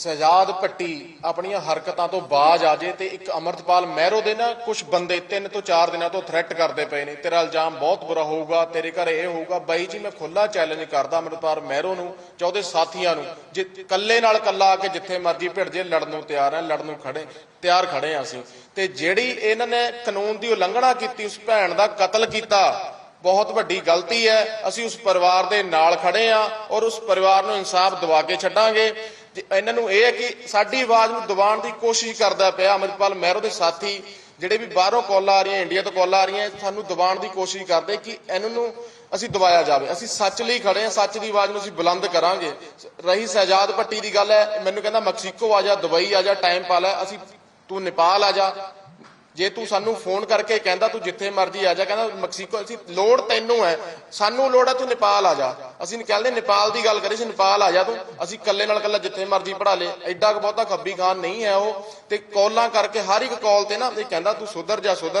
ਸਜਾਦ ਭੱਟੀ ਆਪਣੀਆਂ ਹਰਕਤਾਂ ਤੋਂ ਬਾਜ ਆ ਜੇ ਤੇ ਇੱਕ ਅਮਰਤਪਾਲ ਮਹਿਰੋ ਦੇ ਨਾ ਕੁਝ ਬੰਦੇ ਤਿੰਨ ਤੋਂ ਚਾਰ ਦਿਨਾਂ ਤੋਂ ਥ੍ਰੈਟ ਕਰਦੇ ਪਏ ਨੇ। ਤੇਰਾ ਇਲਜ਼ਾਮ ਬਹੁਤ ਬੁਰਾ ਹੋਊਗਾ, ਤੇਰੇ ਘਰ ਇਹ ਹੋਊਗਾ, ਬਾਈ ਜੀ ਮੈਂ ਖੁੱਲਾ ਚੈਲੰਜ ਕਰਦਾ ਅਮਰਤਪਾਲ ਮਹਿਰੋ ਨੂੰ ਜਾਂ ਉਹਦੇ ਸਾਥੀਆਂ ਨੂੰ। ਜੇ ਕੱਲੇ ਨਾਲ ਕੱਲਾ ਆ ਕੇ ਜਿੱਥੇ ਮਰਜ਼ੀ ਭਿੜ ਜੇ, ਲੜਨ ਨੂੰ ਤਿਆਰ ਹੈ ਲੜਨ ਨੂੰ ਖੜੇ, ਤਿਆਰ ਖੜੇ ਆ ਅਸੀਂ। ਤੇ ਜਿਹੜੀ ਇਹਨਾਂ ਨੇ ਕਾਨੂੰਨ ਦੀ ਉਲੰਘਣਾ ਕੀਤੀ, ਉਸ ਭੈਣ ਦਾ ਕਤਲ ਕੀਤਾ ਬਹੁਤ ਵੱਡੀ ਗਲਤੀ ਹੈ। ਅਸੀਂ ਉਸ ਪਰਿਵਾਰ ਦੇ ਨਾਲ ਖੜੇ ਆ ਔਰ ਉਸ ਪਰਿਵਾਰ ਨੂੰ ਇਨਸਾਫ ਦਿਵਾ ਕੇ ਛੱਡਾਂਗੇ। ਇਹਨਾਂ ਨੂੰ ਇਹ ਹੈ ਕਿ ਸਾਡੀ ਆਵਾਜ਼ ਨੂੰ ਦਬਾਉਣ ਦੀ ਕੋਸ਼ਿਸ਼ ਕਰਦਾ ਪਿਆ ਅਮਰਪਾਲ ਮਹਿਰੋ ਦੇ ਸਾਥੀ, ਜਿਹੜੇ ਵੀ ਬਾਹਰੋਂ ਕਾਲਾਂ ਆ ਰਹੀਆਂ, ਇੰਡੀਆ ਤੋਂ ਕਾਲਾਂ ਆ ਰਹੀਆਂ, ਸਾਨੂੰ ਦਬਾਉਣ ਦੀ ਕੋਸ਼ਿਸ਼ ਕਰਦੇ ਕਿ ਇਹਨਾਂ ਨੂੰ ਅਸੀਂ ਦਬਾਇਆ ਜਾਵੇ। ਅਸੀਂ ਸੱਚ ਲਈ ਖੜੇ ਹਾਂ, ਸੱਚ ਦੀ ਆਵਾਜ਼ ਨੂੰ ਅਸੀਂ ਬੁਲੰਦ ਕਰਾਂਗੇ। ਰਹੀ ਸਹਿਜਾਦ ਪੱਟੀ ਦੀ ਗੱਲ ਹੈ, ਮੈਨੂੰ ਕਹਿੰਦਾ, ਮੈਕਸੀਕੋ ਆ ਜਾ, ਦੁਬਈ ਆ ਜਾ ਟਾਈਮ ਪਾ ਲੈ ਅਸੀਂ ਤੂੰ ਨੇਪਾਲ ਆ ਜਾ। ਜੇ ਤੂੰ ਸਾਨੂੰ ਫੋਨ ਕਰਕੇ ਕਹਿੰਦਾ ਤੂੰ ਜਿੱਥੇ ਮਰਜ਼ੀ ਆ ਜਾ, ਕਹਿੰਦਾ ਮੈਕਸੀਕੋ, ਅਸੀਂ ਲੋੜ ਤੈਨੂੰ ਹੈ, ਸਾਨੂੰ ਲੋੜ ਹੈ ਤੂੰ ਨੇਪਾਲ ਆ ਜਾ। ਅਸੀਂ ਕਹਿੰਦੇ ਨੇਪਾਲ ਦੀ ਗੱਲ ਕਰੀ ਸੀ ਨੇਪਾਲ ਆ ਜਾ ਤੂੰ, ਅਸੀਂ ਇਕੱਲੇ ਨਾਲ ਇਕੱਲਾ ਜਿੱਥੇ ਮਰਜ਼ੀ ਪੜਾ ਲੇ। ਐਡਾ ਬਹੁਤਾ ਖੱਬੀ ਖਾਨ ਨਹੀਂ ਹੈ ਉਹ, ਤੇ ਕਾਲਾਂ ਕਰਕੇ ਹਰ ਇੱਕ ਕਾਲ ਤੇ ਨਾ ਇਹ ਕਹਿੰਦਾ ਤੂੰ ਸੁਧਰ ਜਾ ਸੁਧਰ ਜਾ।